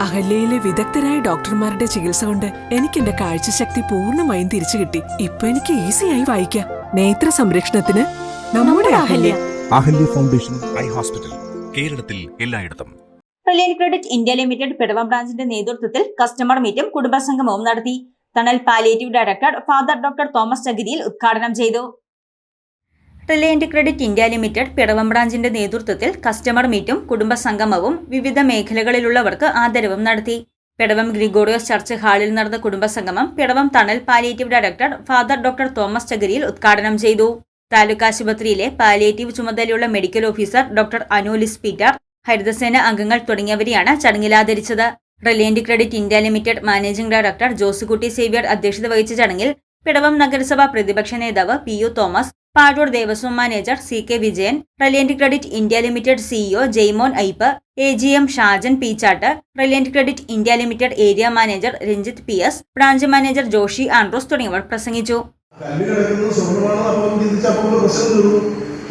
അഹല്യയിലെ വിദഗ്ധരായ ഡോക്ടർമാരുടെ ചികിത്സ കൊണ്ട് എനിക്ക് എന്റെ കാഴ്ചശക്തി പൂർണമായും തിരിച്ചു കിട്ടി. ഇപ്പൊ എനിക്ക് ഈസിയായി വായിക്കാം. നേത്ര സംരക്ഷണത്തിന് നമ്മുടെ Ahalya. Ahalya. Foundation eye hospital കേരളത്തിൽ എല്ലായിടത്തും. Reliance credit India limited Pidavam ബ്രാഞ്ചിന്റെ നേതൃത്വത്തിൽ കസ്റ്റമർ മീറ്റും കുടുംബസംഗമവും നടത്തി. തണൽ palliative director father doctor Thomas Chakiriyil ഉദ്ഘാടനം ചെയ്തു. Reliance credit India limited Pidavam ബ്രാഞ്ചിന്റെ നേതൃത്വത്തിൽ കസ്റ്റമർ മീറ്റും കുടുംബസംഗമവും വിവിധ മേഖലകളിലുള്ളവർക്ക് ആദരവും നടത്തി. പിടവം ഗ്രിഗോറിയോസ് ചർച്ച് ഹാളിൽ നടന്ന കുടുംബസംഗമം പിടവം തണൽ palliative director father doctor Thomas Chakiriyil ഉദ്ഘാടനം ചെയ്തു. താലൂക്ക് ആശുപത്രിയിലെ പാലിയേറ്റീവ് ചുമതലയുള്ള medical officer doctor Anolis Peter Harithasena അംഗങ്ങൾ തുടങ്ങിയവരെയാണ് ചടങ്ങിൽ ആദരിച്ചത്. Reliance credit India limited managing director Josekutty Xavier അധ്യക്ഷത വഹിച്ച ചടങ്ങിൽ പിടവം നഗരസഭ പ്രതിപക്ഷ നേതാവ് P U Thomas Pazhoor Devaswom manager C K Vijayan Reliance credit India limited CEO Jaimon Ipe A G M Shajan Peechatt Reliance credit India limited area manager Ranjith P S branch manager Joshi Andrews തുടങ്ങിയവർ പ്രസംഗിച്ചു.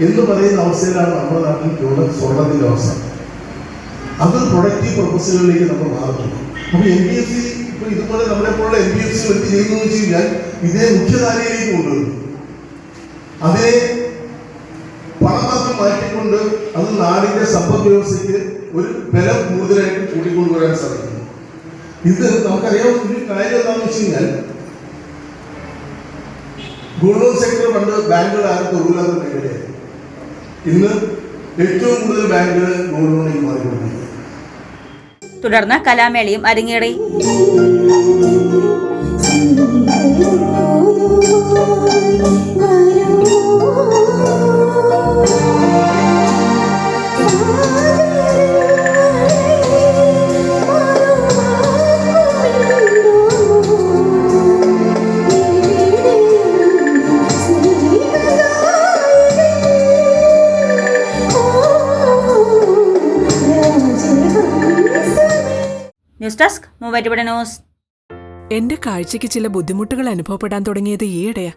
എന്ന് പറയുന്ന അവസ്ഥയിലാണ് നമ്മുടെ നാട്ടിൽ സ്വർണത്തിന്റെ അവസ്ഥ. അത് പ്രൊഡക്റ്റീവ് പർപ്പസുകളിലേക്ക് നമ്മൾ മാറുന്നു. അപ്പൊ എം ബി എഫ് സി ഇതുപോലെ നമ്മളെ പോലുള്ള എം ബി എഫ് സി എന്ത് ചെയ്യുന്നു വെച്ച് കഴിഞ്ഞാൽ ഇതേ മുഖ്യധാരയിലേക്ക് കൊണ്ടുവരുന്നു. അതിനെ പണമാക്കി മാറ്റിക്കൊണ്ട് അത് നാടിന്റെ സമ്പദ് വ്യവസ്ഥയ്ക്ക് ഒരു ബലം കൂടുതലായിട്ട് കൂട്ടിക്കൊണ്ടുവരാൻ സാധിക്കുന്നു. ഇത് നമുക്കറിയാവുന്ന ഒരു കാര്യം എന്താണെന്ന് വെച്ച് കഴിഞ്ഞാൽ ഗോൾഡ് ലോൺ സെക്ടർ പണ്ട് ബാങ്കുകൾ ആരും തൊഴിലാത്ത മേഖലയായിരുന്നു. ഇന്ന് ഏറ്റവും കൂടുതൽ ബാങ്കുകൾ ഗോൾഡ് ലോണിൽ മാറിക്കൊണ്ടിരിക്കുന്നു. തുടർന്ന് കലാമേളയും അരങ്ങേറി. എന്റെ കാഴ്ചക്ക് ചില ബുദ്ധിമുട്ടുകൾ അനുഭവപ്പെടാൻ തുടങ്ങിയത് ഈയിടെയാ.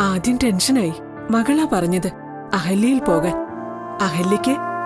ആദ്യം ടെൻഷനായി. മകളാ പറഞ്ഞത് അഹല്യയിൽ പോകാൻ. അഹല്യയ്ക്ക്